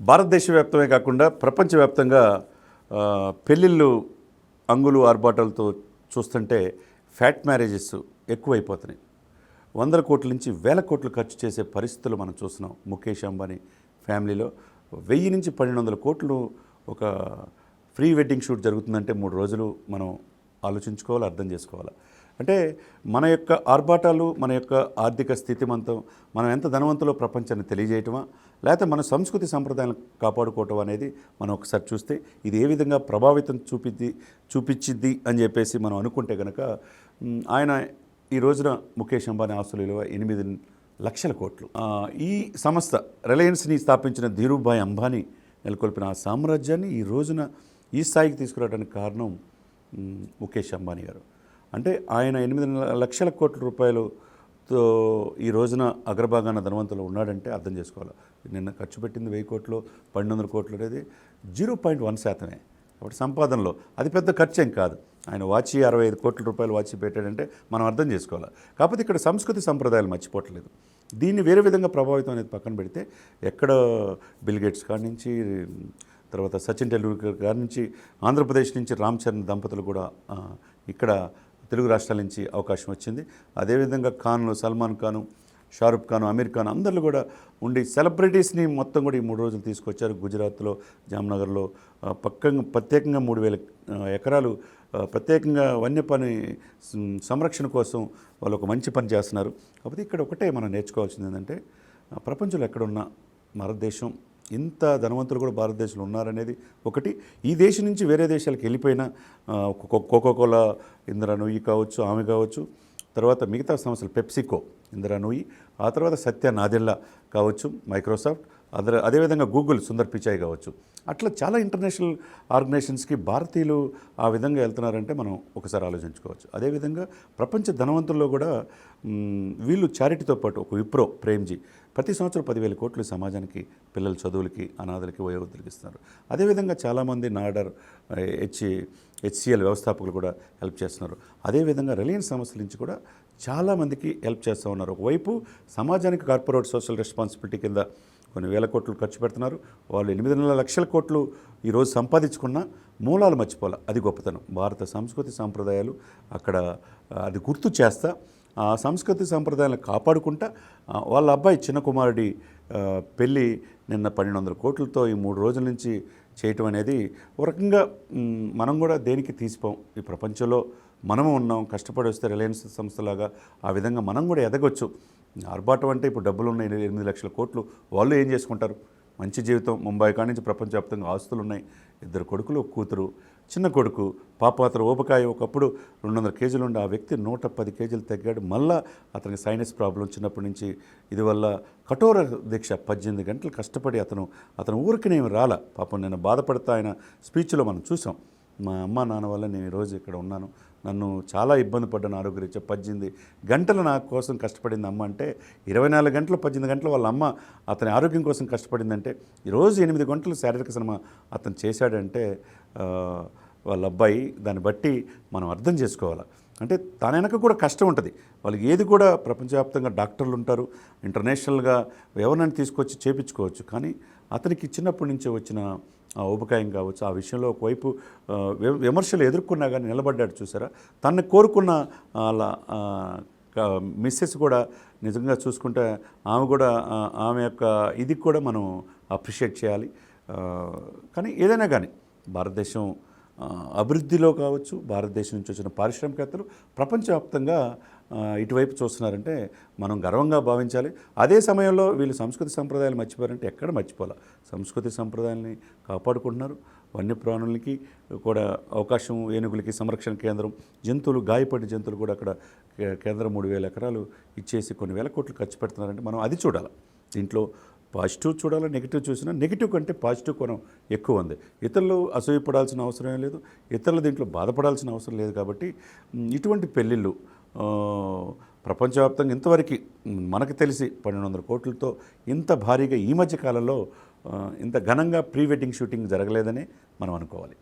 భారతదేశ వ్యాప్తమే కాకుండా ప్రపంచవ్యాప్తంగా పెళ్ళిళ్ళు అంగులు ఆర్భాటాలతో చూస్తుంటే ఫ్యాట్ మ్యారేజెస్ ఎక్కువైపోతున్నాయి. వందల కోట్ల నుంచి వేల కోట్లు ఖర్చు చేసే పరిస్థితులు మనం చూస్తున్నాం ముఖేష్ అంబానీ ఫ్యామిలీలో. వెయ్యి నుంచి పన్నెండు వందల కోట్లు ఒక ప్రీ వెడ్డింగ్ షూట్ జరుగుతుందంటే మూడు రోజులు మనం ఆలోచించుకోవాలి అర్థం చేసుకోవాలి. అంటే మన యొక్క ఆర్భాటాలు మన యొక్క ఆర్థిక స్థితిమంతం మనం ఎంత ధనవంతులో ప్రపంచాన్ని తెలియజేయటమా లేకపోతే మన సంస్కృతి సంప్రదాయాలను కాపాడుకోవటం అనేది మనం ఒకసారి చూస్తే ఇది ఏ విధంగా ప్రభావితం చూపిద్ది చూపించిద్ది అని చెప్పేసి మనం అనుకుంటే కనుక ఆయన ఈ రోజున ముఖేష్ అంబానీ ఆస్తుల విలువ ఎనిమిది లక్షల కోట్లు. ఈ సంస్థ రిలయన్స్ని స్థాపించిన ధీరుభాయ్ అంబానీ నెలకొల్పిన ఆ సామ్రాజ్యాన్ని ఈ రోజున ఈ స్థాయికి తీసుకురావడానికి కారణం ముఖేష్ అంబానీ గారు. అంటే ఆయన ఎనిమిది లక్షల కోట్ల రూపాయలుతో ఈ రోజున అగ్రభాగాన ధనవంతులు ఉన్నాడంటే అర్థం చేసుకోవాలి. నిన్న ఖర్చు పెట్టింది వెయ్యి కోట్లు పన్నెండు వందల కోట్లు అనేది జీరో పాయింట్ వన్ శాతమే. కాబట్టి సంపాదనలో అది పెద్ద ఖర్చు ఏం కాదు. ఆయన వాచి అరవై ఐదు కోట్ల రూపాయలు వాచి పెట్టాడంటే మనం అర్థం చేసుకోవాలి. కాకపోతే ఇక్కడ సంస్కృతి సంప్రదాయాలు మర్చిపోవట్లేదు. దీన్ని వేరే విధంగా ప్రభావితం అనేది పక్కన పెడితే ఎక్కడ బిల్గేట్స్ కాడి నుంచి తర్వాత సచిన్ టెండూల్కర్ గారి నుంచి ఆంధ్రప్రదేశ్ నుంచి రామ్ చరణ్ దంపతులు కూడా ఇక్కడ తెలుగు రాష్ట్రాల నుంచి అవకాశం వచ్చింది. అదేవిధంగా ఖాన్లు సల్మాన్ ఖాను షారుఖ్ ఖాన్ అమీర్ ఖాన్ అందరిలో కూడా ఉండి సెలబ్రిటీస్ని మొత్తం కూడా ఈ మూడు రోజులు తీసుకొచ్చారు. గుజరాత్లో జామ్నగర్లో పక్కంగా ప్రత్యేకంగా మూడు వేల ఎకరాలు ప్రత్యేకంగా వన్యప్రాణి సంరక్షణ కోసం వాళ్ళు ఒక మంచి పని చేస్తున్నారు. కాకపోతే ఇక్కడ ఒకటే మనం నేర్చుకోవాల్సింది ఏంటంటే ప్రపంచంలో ఎక్కడున్నా భారతదేశం ఇంత ధనవంతులు కూడా భారతదేశంలో ఉన్నారనేది ఒకటి. ఈ దేశం నుంచి వేరే దేశాలకు వెళ్ళిపోయిన కోకో కోలా ఇందిరా కావచ్చు ఆమె కావచ్చు తర్వాత మిగతా సంస్థలు పెప్సికో ఇంద్రనూయి ఆ తర్వాత సత్య నాదెల్లా కావచ్చు మైక్రోసాఫ్ట్ అదే అదేవిధంగా గూగుల్ సుందర్ పిచాయ్ కావచ్చు. అట్లా చాలా ఇంటర్నేషనల్ ఆర్గనైజేషన్స్కి భారతీయులు ఆ విధంగా వెళ్తున్నారంటే మనం ఒకసారి ఆలోచించుకోవచ్చు. అదేవిధంగా ప్రపంచ ధనవంతుల్లో కూడా వీళ్ళు చారిటీతో పాటు ఒక విప్రో ప్రేమ్జీ ప్రతి సంవత్సరం పదివేల కోట్లు సమాజానికి పిల్లల చదువులకి అనాథలకి వయోవృద్ధులకి ఇస్తున్నారు. అదేవిధంగా చాలామంది నాడర్ హెచ్ హెచ్సిఎల్ వ్యవస్థాపకులు కూడా హెల్ప్ చేస్తున్నారు. అదేవిధంగా రిలయన్స్ సంస్థల నుంచి కూడా చాలామందికి హెల్ప్ చేస్తూ ఉన్నారు. ఒకవైపు సమాజానికి కార్పొరేట్ సోషల్ రెస్పాన్సిబిలిటీ కింద కొన్ని వేల కోట్లు ఖర్చు పెడుతున్నారు. వాళ్ళు ఎనిమిదిన్నర లక్షల కోట్లు ఈరోజు సంపాదించుకున్న మూలాలు మర్చిపోవాలి అది గొప్పతనం. భారత సంస్కృతి సాంప్రదాయాలు అక్కడ అది గుర్తు చేస్తా. ఆ సంస్కృతి సాంప్రదాయాలను కాపాడుకుంటా వాళ్ళ అబ్బాయి చిన్న కుమారుడి పెళ్ళి నిన్న పన్నెండు వందల కోట్లతో ఈ మూడు రోజుల నుంచి చేయటం అనేది ఒక రకంగా మనం కూడా దేనికి తీసిపోం? ఈ ప్రపంచంలో మనము ఉన్నాం కష్టపడి వస్తే రిలయన్స్ సంస్థలాగా ఆ విధంగా మనం కూడా ఎదగొచ్చు. ఆర్భాటం అంటే ఇప్పుడు డబ్బులు ఉన్నాయి ఎనిమిది లక్షల కోట్లు. వాళ్ళు ఏం చేసుకుంటారు? మంచి జీవితం ముంబై కాడి నుంచి ప్రపంచవ్యాప్తంగా ఆస్తులు ఉన్నాయి. ఇద్దరు కొడుకులు కూతురు చిన్న కొడుకు పాపాతర ఊపకాయ ఒకప్పుడు రెండు వందల కేజీలు ఉండే ఆ వ్యక్తి నూట పది కేజీలు తగ్గాడు. మళ్ళా అతనికి సైనస్ ప్రాబ్లం చిన్నప్పటి నుంచి. ఇది వల్ల కఠోర దీక్ష. పద్దెనిమిది గంటలు కష్టపడి అతను అతను ఊరికినేమి రాల. పాపం నేను బాధపడతా ఆయన స్పీచ్లో మనం చూసాం. మా అమ్మ నాన్న వల్ల నేను ఈరోజు ఇక్కడ ఉన్నాను. నన్ను చాలా ఇబ్బంది పడ్డాను ఆరోగ్యరీత్యా. పద్దెనిమిది గంటలు నా కోసం కష్టపడింది అమ్మ అంటే ఇరవై నాలుగు గంటలు పద్దెనిమిది గంటలు వాళ్ళ అమ్మ అతని ఆరోగ్యం కోసం కష్టపడిందంటే ఈరోజు ఎనిమిది గంటలు శారీరక శ్రమ అతను చేశాడంటే వాళ్ళ అబ్బాయి దాన్ని బట్టి మనం అర్థం చేసుకోవాలి. అంటే తన వెనక కూడా కష్టం ఉంటుంది. వాళ్ళకి ఏది కూడా ప్రపంచవ్యాప్తంగా డాక్టర్లు ఉంటారు ఇంటర్నేషనల్గా ఎవరినైనా తీసుకొచ్చి చేపించుకోవచ్చు. కానీ అతనికి చిన్నప్పటి నుంచే వచ్చిన ఆ కావచ్చు. ఆ విషయంలో ఒకవైపు విమర్శలు ఎదుర్కొన్నా కానీ నిలబడ్డాడు చూసారా? తను కోరుకున్న అలా మిస్సెస్ కూడా నిజంగా చూసుకుంటే ఆమె కూడా ఆమె యొక్క ఇది కూడా మనం అప్రిషియేట్ చేయాలి. కానీ ఏదైనా కానీ భారతదేశం అభివృద్ధిలో కావచ్చు భారతదేశం నుంచి వచ్చిన పారిశ్రామికవేత్తలు ప్రపంచవ్యాప్తంగా ఇటువైపు చూస్తున్నారంటే మనం గర్వంగా భావించాలి. అదే సమయంలో వీళ్ళు సంస్కృతి సంప్రదాయాలు మర్చిపోయారంటే ఎక్కడ మర్చిపోవాలి? సంస్కృతి సంప్రదాయాల్ని కాపాడుకుంటున్నారు. వన్యప్రాణులకి కూడా అవకాశం ఏనుగులకి సంరక్షణ కేంద్రం జంతువులు గాయపడిన జంతువులు కూడా అక్కడ కే- కేంద్రం మూడు వేల ఎకరాలు ఇచ్చేసి కొన్ని వేల కోట్లు ఖర్చు పెడుతున్నారంటే మనం అది చూడాలి. దీంట్లో పాజిటివ్ చూడాలి నెగిటివ్ చూసినా? నెగిటివ్ కంటే పాజిటివ్ కోణం ఎక్కువ ఉంది. ఇతరులు అసూయపడాల్సిన అవసరం లేదు. ఇతరులు దీంట్లో బాధపడాల్సిన అవసరం లేదు కాబట్టి ఇటువంటి పెళ్ళిళ్ళు ప్రపంచవ్యాప్తంగా ఇంతవరకు మనకు తెలిసి పన్నెండు వందల కోట్లతో ఇంత భారీగా ఈ మధ్య కాలంలో ఇంత ఘనంగా ప్రీ వెడ్డింగ్ షూటింగ్ జరగలేదని మనం అనుకోవాలి.